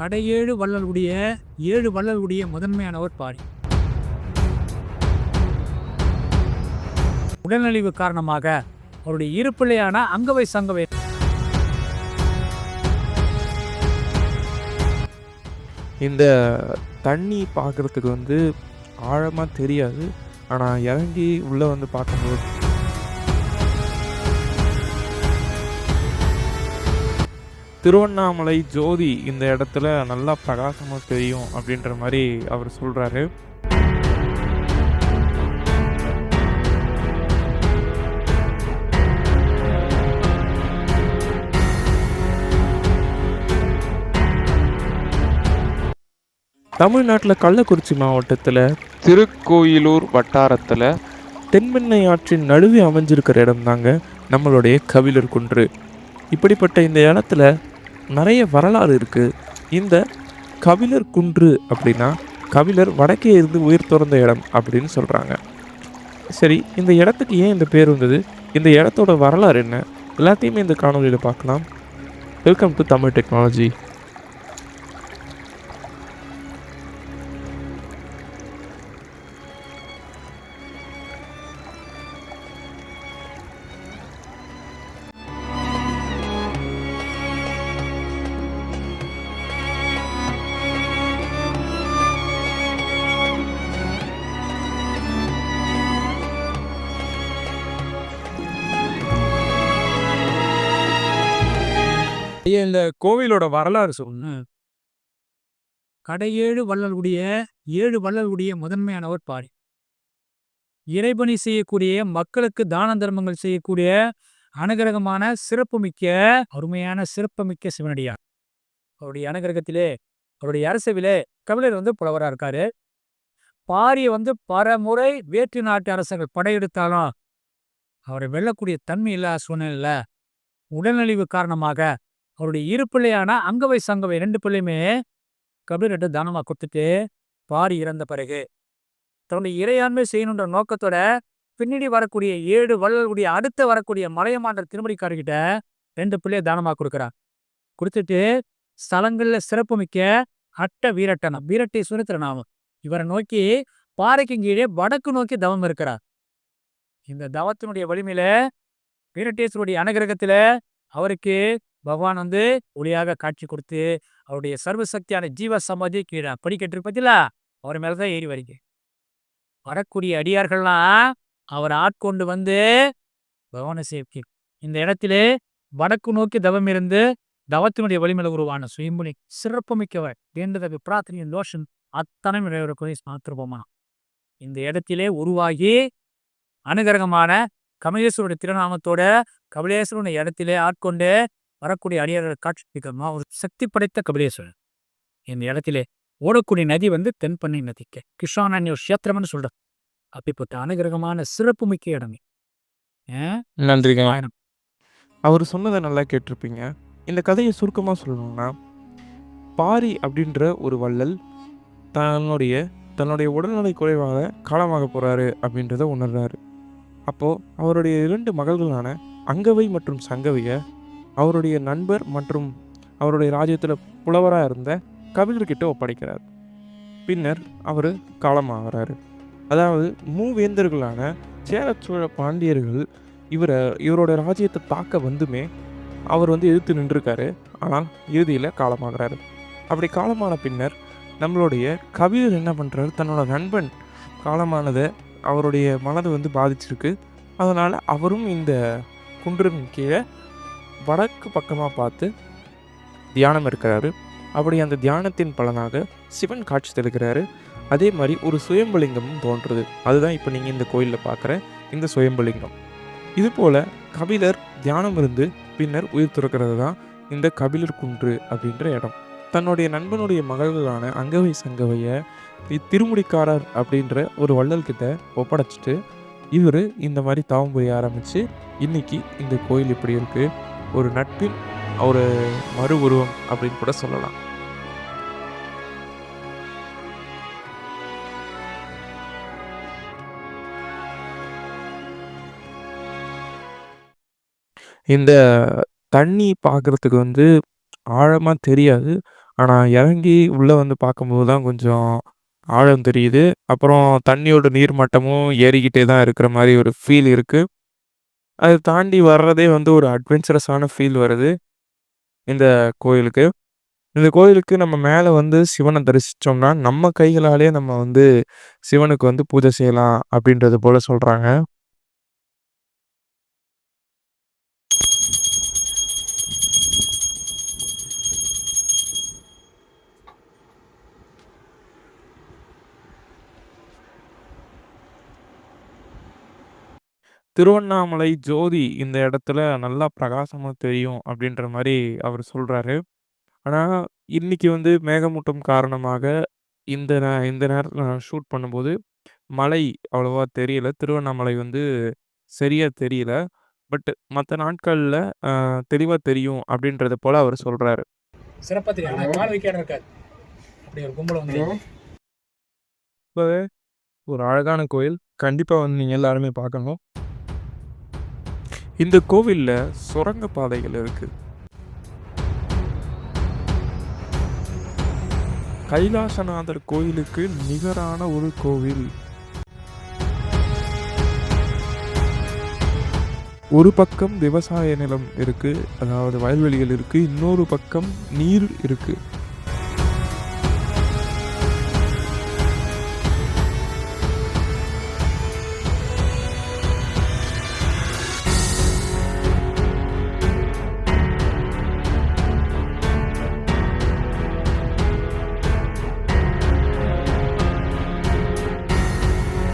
கடையேழு வள்ளலுடைய ஏழு வள்ளலுடைய முதன்மையானவர் பாரி. உடல்நலிவு காரணமாக அவருடைய இரு பிள்ளையான அங்கவை சங்கவை. இந்த தண்ணி பார்க்குறதுக்கு வந்து ஆழமாக தெரியாது. ஆனால் இறங்கி உள்ளே வந்து பார்க்கும்போது திருவண்ணாமலை ஜோதி இந்த இடத்துல நல்லா பிரகாசமாக தெரியும் அப்படின்ற மாதிரி அவர் சொல்கிறாரு தமிழ்நாட்டில் கள்ளக்குறிச்சி மாவட்டத்தில் திருக்கோயிலூர் வட்டாரத்தில் தென்மென்னை ஆற்றின் நடுவே அமைஞ்சிருக்கிற இடம் தாங்க நம்மளுடைய கபிலர் குன்று. இப்படிப்பட்ட இந்த இடத்துல நிறைய வரலாறு இருக்குது இந்த கபிலர் குன்று அப்படின்னா கபிலர் வடக்கே இருந்து உயிர் துறந்த இடம் அப்படின்னு சொல்கிறாங்க சரி இந்த இடத்துக்கு ஏன் இந்த பேர் வந்தது? இந்த இடத்தோட வரலாறு என்ன? எல்லாத்தையுமே இந்த காணொலியில் பார்க்கலாம். வெல்கம் டு தமிழ் டெக்னாலஜி ஐயா இந்த கோவிலோட வரலாறு சொல்லுங்க. கடையேழு வள்ளலுடைய ஏழு வள்ளலுடைய முதன்மையானவர் பாரி. இறைபணி செய்யக்கூடிய மக்களுக்கு தான தர்மங்கள் செய்யக்கூடிய அனுகிரகமான சிறப்புமிக்க அருமையான சிறப்புமிக்க சிவனடியார். அவருடைய அனுகிரகத்திலே அவருடைய அரசவிலே கபிலர் வந்து புலவரா இருக்காரு. பாரியை வந்து பலமுறை வேற்று நாட்டு அரசர்கள் படையெடுத்தாலும் அவரை வெல்லக்கூடிய தன்மை இல்லாத சூழ்நிலையில் உடல்நலிவு காரணமாக அவருடைய இரு பிள்ளையான அங்கவை சங்கவை ரெண்டு பிள்ளையுமே கபிலர்கிட்ட தானமா கொடுத்துட்டு பாரி இறந்த பிறகு தன்னுடைய இறையாண்மை செய்யணுன்ற நோக்கத்தோட பின்னாடி வரக்கூடிய ஏழு வள்ளலுடைய அடுத்து வரக்கூடிய மலையமாண்ட திருமணிக்காரர்கிட்ட ரெண்டு பிள்ளைய தானமா கொடுக்குறான் கொடுத்துட்டு ஸ்தலங்கள்ல சிறப்புமிக்க அட்ட வீரட்டனம் வீரட்டை திருநாமம் இவரை நோக்கி பாறைக்கு கீழே வடக்கு நோக்கி தவம் இருக்கிறார். இந்த தவத்தினுடைய வலிமையில வீரட்டேஸ்வருடைய அனுகிரகத்துல அவருக்கு பகவான் வந்து ஒளியாக காட்சி கொடுத்து அவருடைய சர்வசக்தியான ஜீவ சமாதி கீழே படிக்கட்டு பத்தில அவர் மேலதான் ஏறி வரீங்க. வரக்கூடிய அடியார்கள்லாம் அவர் ஆட்கொண்டு வந்து பகவானை சேவிக்க இந்த இடத்திலே வடக்கு நோக்கி தவம் இருந்து தவத்தினுடைய வலிமையில உருவான சுயம்புலி சிறப்புமிக்கவர். வேண்டதவி பிரார்த்தனையின் லோஷன் அத்தனை நிறைவேறக்கூடிய மாத்திருப்போமா இந்த இடத்திலே உருவாகி அனுகிரகமான கமலேஸ்வருடைய திருநாமத்தோட கபிலேஸ்வரனுடைய இடத்திலே ஆட்கொண்டு வரக்கூடிய அடியார்கள் காட்சிக்கமா ஒரு சக்தி படைத்த கபிலேஸ்வரர் இந்த இடத்திலே ஓடக்கூடிய நதி வந்து தென்பண்ணை நதிக்கு கிருஷ்ணானன்ய கஷேத்திரம்னு சொல்ற அப்படிப்பட்ட அனுகிரகமான சிறப்புமிக்க இடமே. பயணம் அவர் சொன்னதை நல்லா கேட்டிருப்பீங்க. இந்த கதையை சுருக்கமாக சொல்லணும்னா பாரி அப்படின்ற ஒரு வள்ளல் தன்னுடைய தன்னுடைய உடல்நலை குறைவாக காலமாக போகிறாரு அப்படின்றத உணர்றாரு. அப்போது அவருடைய இரண்டு மகள்களான அங்கவை மற்றும் சங்கவையை அவருடைய நண்பர் மற்றும் அவருடைய ராஜ்யத்தில் புலவராக இருந்த கபிலர்கிட்ட ஒப்படைக்கிறார். பின்னர் அவர் காலமாகிறாரு. அதாவது மூவேந்தர்களான சேர சோழ பாண்டியர்கள் இவரை இவரோட ராஜ்யத்தை தாக்க வந்துமே அவர் வந்து எதிர்த்து நின்றுருக்காரு. ஆனால் இறுதியில் காலமாகிறாரு. அப்படி காலமான பின்னர் நம்மளுடைய கவிதர் என்ன பண்ணுறாரு தன்னோட நண்பன் காலமானதை அவருடைய மனதை வந்து பாதிச்சிருக்கு. அதனால் அவரும் இந்த குன்றின் கீழே வடக்கு பக்கமாக பார்த்து தியானம் இருக்கிறாரு. அப்படி அந்த தியானத்தின் பலனாக சிவன் காட்சி தருகிறாரு. அதே மாதிரி ஒரு சுயம்பலிங்கமும் தோன்றுது. அதுதான் இப்போ நீங்கள் இந்த கோயிலில் பார்க்குற இந்த சுயம்பலிங்கம். இதுபோல் கபிலர் தியானம் இருந்து பின்னர் உயிர் துறக்கிறது தான் இந்த கபிலர் குன்று அப்படின்ற இடம். தன்னுடைய நண்பனுடைய மகள்களான அங்கவை சங்கவையை திருமுடிக்காரர் அப்படின்ற ஒரு வள்ளல்கிட்ட ஒப்படைச்சிட்டு இவர் இந்த மாதிரி தாவம் புரிய ஆரம்பித்து இன்னைக்கு இந்த கோயில் இப்படி இருக்குது ஒரு நட்பின் ஒரு மறு உருவம் அப்படின்னு கூட சொல்லலாம். இந்த தண்ணி பார்க்குறதுக்கு வந்து ஆழமாக தெரியாது. ஆனால் இறங்கி உள்ளே வந்து பார்க்கும்போது தான் கொஞ்சம் ஆழம் தெரியுது. அப்புறம் தண்ணியோட நீர் மட்டமும் ஏறிக்கிட்டே தான் இருக்கிற மாதிரி ஒரு ஃபீல் இருக்குது அதை தாண்டி வர்றதே வந்து ஒரு அட்வென்ச்சரஸான ஃபீல் வருது இந்த கோயிலுக்கு. இந்த கோயிலுக்கு நம்ம மேலே வந்து சிவனை தரிசித்தோம்னா நம்ம கைகளாலே நம்ம வந்து சிவனுக்கு வந்து பூஜை செய்யலாம் அப்படின்றது போல் சொல்கிறாங்க திருவண்ணாமலை ஜோதி இந்த இடத்துல நல்லா பிரகாசமா தெரியும் அப்படின்ற மாரி அவர் சொல்றாரு. ஆனா, இன்னைக்கு வந்து மேகமூட்டம் காரணமாக இந்த நே இந்த நேரத்துல நான் ஷூட் பண்ணும்போது, மலை அவ்வளவா தெரியல. திருவண்ணாமலை வந்து சரியா தெரியல. பட் மத்த நாட்கள்ல அ தெளிவா தெரியும் அப்படின்றது போல அவர் சொல்றாரு. சிறப்பா தெரியும் ஆனா கால் வைக்க இடம் இருக்காது அப்படி ஒரு கும்பல வந்து ரொம்பவே ஒரு அழகான கோயில். கண்டிப்பா வந்து நீங்க எல்லாருமே பார்க்கணும். இந்த கோவில்ல சுரங்க பாதைகள் இருக்கு. கைலாசநாதர் கோயிலுக்கு நிகரான ஒரு கோவில். ஒரு பக்கம் விவசாய நிலம் இருக்கு. அதாவது வயல்வெளிகள் இருக்கு. இன்னொரு பக்கம் நீர் இருக்கு.